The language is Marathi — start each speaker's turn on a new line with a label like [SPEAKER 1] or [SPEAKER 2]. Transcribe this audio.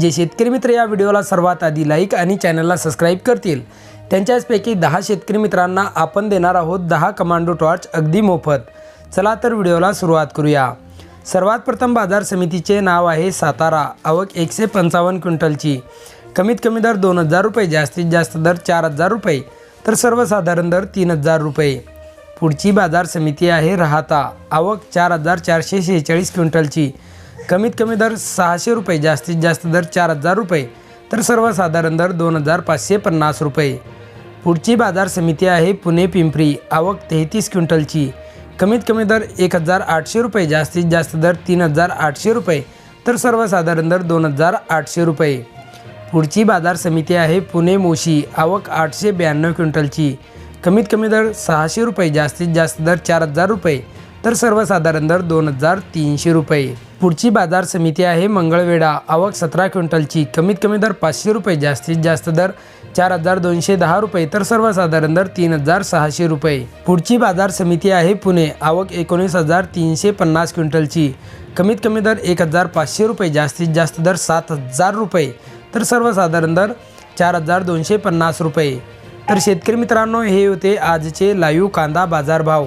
[SPEAKER 1] जे शेतकरी मित्र या व्हिडिओला सर्वात आधी लाईक आणि चॅनलला सबस्क्राईब करतील. त्यांच्याचपैकी दहा शेतकरी मित्रांना आपण देणार आहोत दहा कमांडो टॉर्च अगदी मोफत. चला तर व्हिडिओला सुरुवात करूया. सर्वात प्रथम बाजार समितीचे नाव आहे सातारा. आवक एकशे पंचावन्न क्विंटलची. कमीत कमी दर दोन हजार रुपये जास्तीत जास्त दर चार हजार रुपये तर सर्वसाधारण दर तीन हजार रुपये. पुढची बाजार समिती आहे राहता. आवक चार हजार चारशे शेहेचाळीस क्विंटलची. कमीत कमी दर सहाशे रुपये जास्तीत जास्त दर चार हजार रुपये तर सर्वसाधारण दर दोन हजार पाचशे पन्नास रुपये. पुढची बाजार समिती आहे पुणे पिंपरी आवक तेहतीस क्विंटलची. कमीत कमी दर एक हजार आठशे रुपये जास्तीत जास्त दर तीन हजार आठशे रुपये तर सर्वसाधारण दर दोन हजार आठशे रुपये. पुढची बाजार समिती आहे पुणे मोशी आवक आठशे ब्याण्णव क्विंटलची. कमीत कमी दर सहाशे रुपये जास्तीत जास्त दर चार हजार रुपये तर सर्वसाधारण दर दोन हजार तीनशे रुपये. पुढची बाजार समिती आहे मंगळवेढा. आवक सतरा क्विंटलची. कमीत कमी दर पाचशे रुपये जास्तीत जास्त दर चार हजार दोनशे दहा रुपये तर सर्वसाधारण दर तीन हजार सहाशे रुपये. पुढची बाजार समिती आहे पुणे. आवक एकोणीस हजार तीनशे पन्नास क्विंटलची. कमीत कमी दर एक हजार पाचशे रुपये जास्तीत जास्त दर सात हजार रुपये तर सर्वसाधारण दर चार हजार दोनशे पन्नास रुपये. तर शेतकरी मित्रांनो हे होते आजचे लाईव्ह कांदा बाजारभाव.